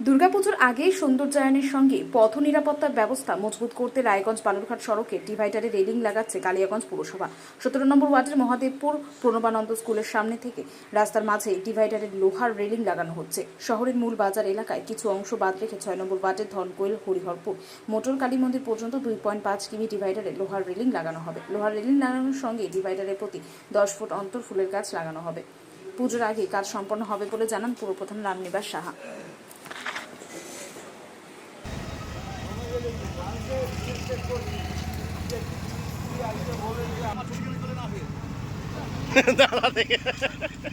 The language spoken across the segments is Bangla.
দুর্গাপুজোর আগেই সৌন্দর্যায়নের সঙ্গে পথ নিরাপত্তার ব্যবস্থা মজবুত করতে রায়গঞ্জ বালুরঘাট সড়কে ডিভাইডারে রেলিং লাগাচ্ছে কালিয়াগঞ্জ পুরসভা। সতেরো নম্বর ওয়ার্ডের মহাদেবপুর প্রণবানন্দ স্কুলের সামনে থেকে রাস্তার মাঝে ডিভাইডারের লোহার রেলিং লাগানো হচ্ছে। শহরের মূল বাজার এলাকায় কিছু অংশ বাদ রেখে ছয় নম্বর ওয়ার্ডের ধনকোয়েল, হরিহরপুর। মোটর কালী মন্দির পর্যন্ত দুই পয়েন্ট পাঁচ কিমি ডিভাইডারে লোহার রেলিং লাগানো হবে। লোহার রেলিং লাগানোর সঙ্গে ডিভাইডারের প্রতি দশ ফুট অন্তর ফুলের গাছ লাগানো হবে। পুজোর আগে কাজ সম্পন্ন হবে বলে জানান পুরপ্রধান রামনিবাস সাহা। এখানে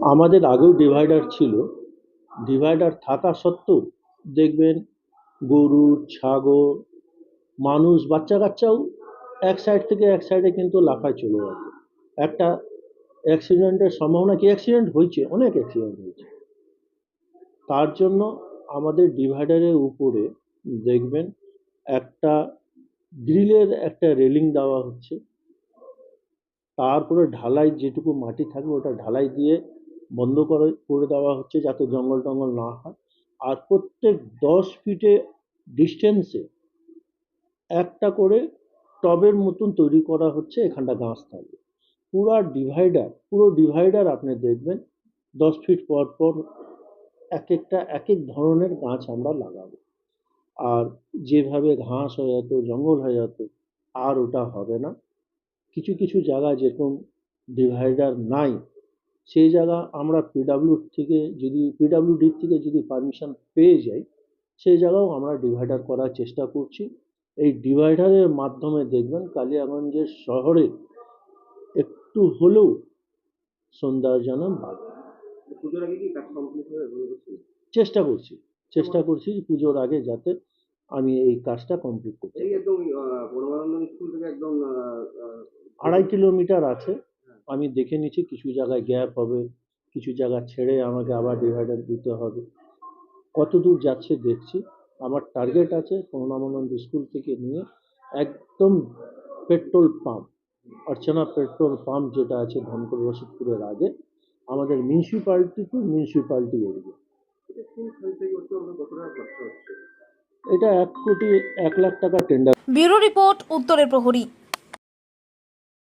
আমাদের আগেও ডিভাইডার ছিল। ডিভাইডার থাকা সত্ত্বেও দেখবেন গরু, ছাগল, মানুষ বাচ্চা কাচ্চাও এক সাইড থেকে এক সাইডে কিন্তু লাফায় চলে যাচ্ছে। একটা অ্যাক্সিডেন্টের সম্ভাবনা কি? অ্যাক্সিডেন্ট হয়েছে, অনেক অ্যাক্সিডেন্ট হয়েছে। তার জন্য আমাদের ডিভাইডারের উপরে দেখবেন একটা গ্রিলের একটা রেলিং দেওয়া হচ্ছে। তারপরে ঢালাই যেটুকু মাটি থাকবে ওটা ঢালাই দিয়ে বন্ধ করে করে দেওয়া হচ্ছে যাতে জঙ্গল টঙ্গল না হয়। আর প্রত্যেক দশ ফিটে ডিস্টেন্সে একটা করে টবের মতন তৈরি করা হচ্ছে এখানটা গাছ থাকবে। পুরো ডিভাইডার পুরো ডিভাইডার আপনি দেখবেন, দশ ফিট পর পর এক একটা এক এক ধরনের গাছ আমরা লাগাবো। আর যেভাবে ঘাস হয়ে যেত জঙ্গল হয়ে যেত আর ওটা হবে না। কিছু কিছু জায়গা যেরকম ডিভাইডার নাই সেই জায়গা আমরা পিডাব্লিউ থেকে যদি পিডাব্লিউডির থেকে যদি পারমিশন পেয়ে যাই সেই জায়গাও আমরা ডিভাইডার করার চেষ্টা করছি। এই ডিভাইডারের মাধ্যমে দেখবেন কালিয়াগঞ্জের শহরে একটু হলেও সৌন্দর্যনা বাড়বে চেষ্টা করছি চেষ্টা করছি পুজোর আগে যাতে আমি এই কাজটা কমপ্লিট করতে একদম স্কুল থেকে একদম আড়াই কিলোমিটার আছে। আমি দেখে নিচ্ছি কিছু জায়গায় গ্যাপ হবে, কিছু জায়গা ছেড়ে আমাকে আবার ডিভাইডার দিতে হবে। কত দূর যাচ্ছে দেখছি। আমার টার্গেট আছে করুণামনন্দ স্কুল থেকে নিয়ে একদম petrol pump Archana petrol pump যেটা আছে ধনকর রসিদপুরের আগে, আমাদের মিউনিসিপ্যালিটি টু মিউনিসিপ্যালিটি এরিয়া এটা এক কোটি এক লাখ টাকা টেন্ডার ব্যুরো রিপোর্ট, উত্তরের প্রহরী।